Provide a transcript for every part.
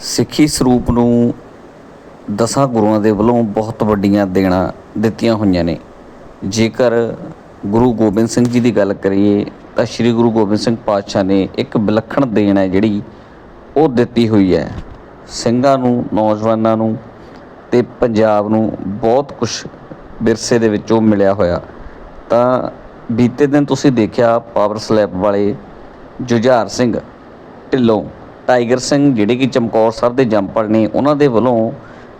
ਸਿੱਖੀ ਸਰੂਪ ਨੂੰ ਦਸਾਂ ਗੁਰੂਆਂ ਦੇ ਵੱਲੋਂ ਬਹੁਤ ਵੱਡੀਆਂ ਦੇਣਾ ਦਿੱਤੀਆਂ ਹੋਈਆਂ ਨੇ। ਜੇਕਰ ਗੁਰੂ ਗੋਬਿੰਦ ਸਿੰਘ ਜੀ ਦੀ ਗੱਲ ਕਰੀਏ, ਤਾਂ ਸ੍ਰੀ ਗੁਰੂ ਗੋਬਿੰਦ ਸਿੰਘ ਪਾਤਸ਼ਾਹ ਨੇ ਇੱਕ ਵਿਲੱਖਣ ਦੇਣ ਹੈ ਜਿਹੜੀ ਉਹ ਦਿੱਤੀ ਹੋਈ ਹੈ। ਸਿੰਘਾਂ ਨੂੰ, ਨੌਜਵਾਨਾਂ ਨੂੰ ਤੇ ਪੰਜਾਬ ਨੂੰ ਬਹੁਤ ਕੁਝ ਵਿਰਸੇ ਦੇ ਵਿੱਚੋਂ ਮਿਲਿਆ ਹੋਇਆ। ਤਾਂ ਬੀਤੇ ਦਿਨ ਤੁਸੀਂ ਦੇਖਿਆ ਪਾਵਰ ਸਲੈਪ ਵਾਲੇ ਜੁਝਾਰ ਸਿੰਘ ਢਿੱਲੋਂ ਟਾਈਗਰ ਸਿੰਘ ਜਿਹੜੇ ਕਿ ਚਮਕੌਰ ਸਾਹਿਬ ਦੇ ਜੰਪਲ ਨੇ, ਉਹਨਾਂ ਦੇ ਵੱਲੋਂ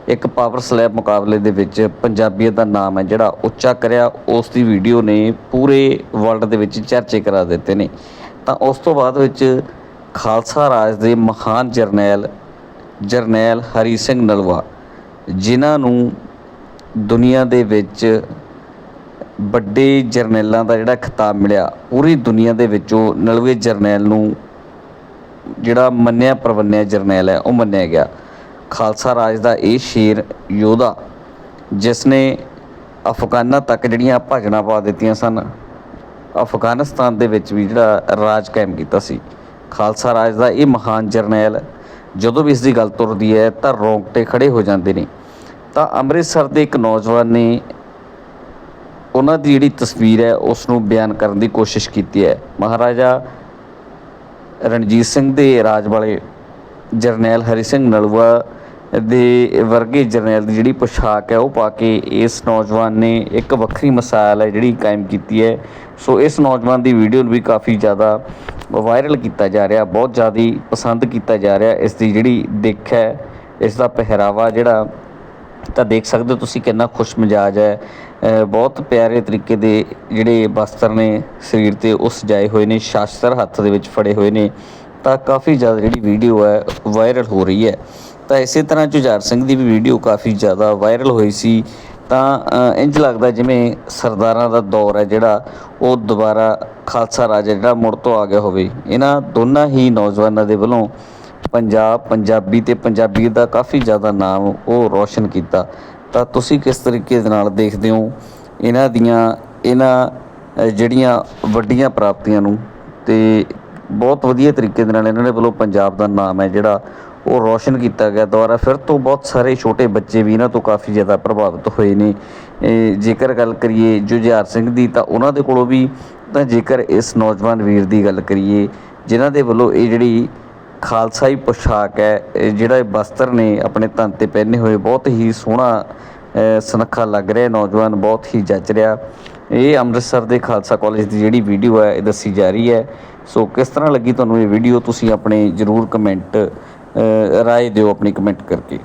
ਇੱਕ ਪਾਵਰ ਸਲੈਬ ਮੁਕਾਬਲੇ ਦੇ ਵਿੱਚ ਪੰਜਾਬੀਅਤ ਦਾ ਨਾਮ ਹੈ ਜਿਹੜਾ ਉੱਚਾ ਕਰਿਆ। ਉਸ ਦੀ ਵੀਡੀਓ ਨੇ ਪੂਰੇ ਵਰਲਡ ਦੇ ਵਿੱਚ ਚਰਚੇ ਕਰਾ ਦਿੱਤੇ ਨੇ। ਤਾਂ ਉਸ ਤੋਂ ਬਾਅਦ ਵਿੱਚ ਖਾਲਸਾ ਰਾਜ ਦੇ ਮਹਾਨ ਜਰਨੈਲ ਜਰਨੈਲ ਹਰੀ ਸਿੰਘ ਨਲਵਾ, ਜਿਨ੍ਹਾਂ ਨੂੰ ਦੁਨੀਆ ਦੇ ਵਿੱਚ ਵੱਡੇ ਜਰਨੈਲਾਂ ਦਾ ਜਿਹੜਾ ਖਿਤਾਬ ਮਿਲਿਆ, ਪੂਰੀ ਦੁਨੀਆ ਦੇ ਵਿੱਚੋਂ ਨਲਵੇ ਜਰਨੈਲ ਨੂੰ ਜਿਹੜਾ ਮੰਨਿਆ ਪ੍ਰਵੰਨਿਆ ਜਰਨੈਲ ਹੈ, ਉਹ ਮੰਨਿਆ ਗਿਆ। ਖਾਲਸਾ ਰਾਜ ਦਾ ਇਹ ਸ਼ੇਰ ਯੋਧਾ, ਜਿਸ ਨੇ ਅਫਗਾਨਾਂ ਤੱਕ ਜਿਹੜੀਆਂ ਭਾਜਣਾ ਪਾ ਦਿੱਤੀਆਂ ਸਨ, ਅਫਗਾਨਿਸਤਾਨ ਦੇ ਵਿੱਚ ਵੀ ਜਿਹੜਾ ਰਾਜ ਕਾਇਮ ਕੀਤਾ ਸੀ। ਖਾਲਸਾ ਰਾਜ ਦਾ ਇਹ ਮਹਾਨ ਜਰਨੈਲ, ਜਦੋਂ ਵੀ ਇਸ ਦੀ ਗੱਲ ਤੁਰਦੀ ਹੈ, ਤਾਂ ਰੋਂਗਟੇ ਖੜੇ ਹੋ ਜਾਂਦੇ ਨੇ। ਤਾਂ ਅੰਮ੍ਰਿਤਸਰ ਦੇ ਇੱਕ ਨੌਜਵਾਨ ਨੇ ਉਹਨਾਂ ਦੀ ਜਿਹੜੀ ਤਸਵੀਰ ਹੈ, ਉਸ ਨੂੰ ਬਿਆਨ ਕਰਨ ਦੀ ਕੋਸ਼ਿਸ਼ ਕੀਤੀ ਹੈ। ਮਹਾਰਾਜਾ ਰਣਜੀਤ ਸਿੰਘ ਦੇ ਰਾਜ ਵਾਲੇ ਜਰਨੈਲ ਹਰੀ ਸਿੰਘ ਨਲੂਆ ਦੇ ਵਰਗੇ ਜਰਨੈਲ ਦੀ ਜਿਹੜੀ ਪੋਸ਼ਾਕ ਹੈ ਉਹ ਪਾ ਕੇ ਇਸ ਨੌਜਵਾਨ ਨੇ ਇੱਕ ਵੱਖਰੀ ਮਿਸਾਲ ਹੈ ਜਿਹੜੀ ਕਾਇਮ ਕੀਤੀ ਹੈ। ਸੋ ਇਸ ਨੌਜਵਾਨ ਦੀ ਵੀਡੀਓ ਨੂੰ ਵੀ ਕਾਫੀ ਜ਼ਿਆਦਾ ਵਾਇਰਲ ਕੀਤਾ ਜਾ ਰਿਹਾ, ਬਹੁਤ ਜ਼ਿਆਦਾ ਪਸੰਦ ਕੀਤਾ ਜਾ ਰਿਹਾ, ਇਸ ਦੀ ਜਿਹੜੀ ਦਿੱਖ ਹੈ, ਇਸ ਦਾ ਪਹਿਰਾਵਾ ਜਿਹੜਾ ਤਾਂ ਦੇਖ ਸਕਦੇ ਹੋ ਤੁਸੀਂ ਕਿੰਨਾ ਖੁਸ਼ ਮਿਜਾਜ ਹੈ ਬਹੁਤ ਪਿਆਰੇ ਤਰੀਕੇ ਦੇ ਜਿਹੜੇ ਵਸਤਰ ਨੇ ਸਰੀਰ ਤੇ ਉਹ ਸਜਾਏ ਹੋਏ ਨੇ ਸ਼ਾਸਤਰ ਹੱਥ ਦੇ ਵਿੱਚ ਫੜੇ ਹੋਏ ਨੇ। ਤਾਂ ਕਾਫੀ ਜ਼ਿਆਦਾ ਜਿਹੜੀ ਵੀਡੀਓ ਹੈ ਵਾਇਰਲ ਹੋ ਰਹੀ ਹੈ। ਤਾਂ ਇਸੇ ਤਰ੍ਹਾਂ ਜੁਝਾਰ ਸਿੰਘ ਦੀ ਵੀ ਵੀਡੀਓ ਕਾਫੀ ਜ਼ਿਆਦਾ ਵਾਇਰਲ ਹੋਈ ਸੀ। ਤਾਂ ਅ, ਇੰਜ ਲੱਗਦਾ ਜਿਵੇਂ ਸਰਦਾਰਾਂ ਦਾ ਦੌਰ ਹੈ ਜਿਹੜਾ ਉਹ ਦੁਬਾਰਾ ਖਾਲਸਾ ਰਾਜ ਜਿਹੜਾ ਮੁੜ ਤੋਂ ਆ ਗਿਆ ਹੋਵੇ। ਇਹਨਾਂ ਦੋਨਾਂ ਹੀ ਨੌਜਵਾਨਾਂ ਦੇ ਵੱਲੋਂ ਪੰਜਾਬ, ਪੰਜਾਬੀ ਤੇ ਪੰਜਾਬੀਅਤ ਦਾ ਕਾਫੀ ਜ਼ਿਆਦਾ ਨਾਮ ਉਹ ਰੌਸ਼ਨ ਕੀਤਾ। ਤਾਂ ਤੁਸੀਂ ਕਿਸ ਤਰੀਕੇ ਦੇ ਨਾਲ ਦੇਖਦੇ ਹੋ ਇਹਨਾਂ ਦੀਆਂ, ਇਹਨਾਂ ਜਿਹੜੀਆਂ ਵੱਡੀਆਂ ਪ੍ਰਾਪਤੀਆਂ ਨੂੰ? ਤੇ ਬਹੁਤ ਵਧੀਆ ਤਰੀਕੇ ਦੇ ਨਾਲ ਇਹਨਾਂ ਦੇ ਵੱਲੋਂ ਪੰਜਾਬ ਦਾ ਨਾਮ ਹੈ ਜਿਹੜਾ ਉਹ ਰੌਸ਼ਨ ਕੀਤਾ ਗਿਆ। ਦੁਆਰਾ ਫਿਰ ਤੋਂ ਬਹੁਤ ਸਾਰੇ ਛੋਟੇ ਬੱਚੇ ਵੀ ਇਹਨਾਂ ਤੋਂ ਕਾਫੀ ਜ਼ਿਆਦਾ ਪ੍ਰਭਾਵਿਤ ਹੋਏ ਨੇ। ਜੇਕਰ ਗੱਲ ਕਰੀਏ ਜੁਝਾਰ ਸਿੰਘ ਦੀ, ਤਾਂ ਉਹਨਾਂ ਦੇ ਕੋਲੋਂ ਵੀ ਤਾਂ ਜੇਕਰ ਇਸ ਨੌਜਵਾਨ ਵੀਰ ਦੀ ਗੱਲ ਕਰੀਏ, ਜਿਨ੍ਹਾਂ ਦੇ ਵੱਲੋਂ ਇਹ ਜਿਹੜੀ ਖਾਲਸਾਈ ਪੋਸ਼ਾਕ ਹੈ। ਇਹ ਜਿਹੜਾ ਇਹ ਵਸਤਰ ਨੇ ਆਪਣੇ ਤਨ ਤੇ ਪਹਿਨੇ ਹੋਏ, ਬਹੁਤ ਹੀ ਸੋਹਣਾ ਸੁਨੱਖਾ ਲੱਗ ਰਿਹਾ ਨੌਜਵਾਨ ਬਹੁਤ ਹੀ ਜੱਚ ਰਿਹਾ। ਇਹ ਅੰਮ੍ਰਿਤਸਰ ਦੇ ਖਾਲਸਾ ਕਾਲਜ ਦੀ ਜਿਹੜੀ ਵੀਡੀਓ ਹੈ, ਇਹ ਦੱਸੀ ਜਾ ਰਹੀ ਹੈ। ਸੋ ਕਿਸ ਤਰ੍ਹਾਂ ਲੱਗੀ ਤੁਹਾਨੂੰ ਇਹ ਵੀਡੀਓ? ਤੁਸੀਂ ਆਪਣੇ ਜਰੂਰ ਕਮੈਂਟ ਰਾਏ ਦਿਓ ਆਪਣੀ ਕਮੈਂਟ ਕਰਕੇ।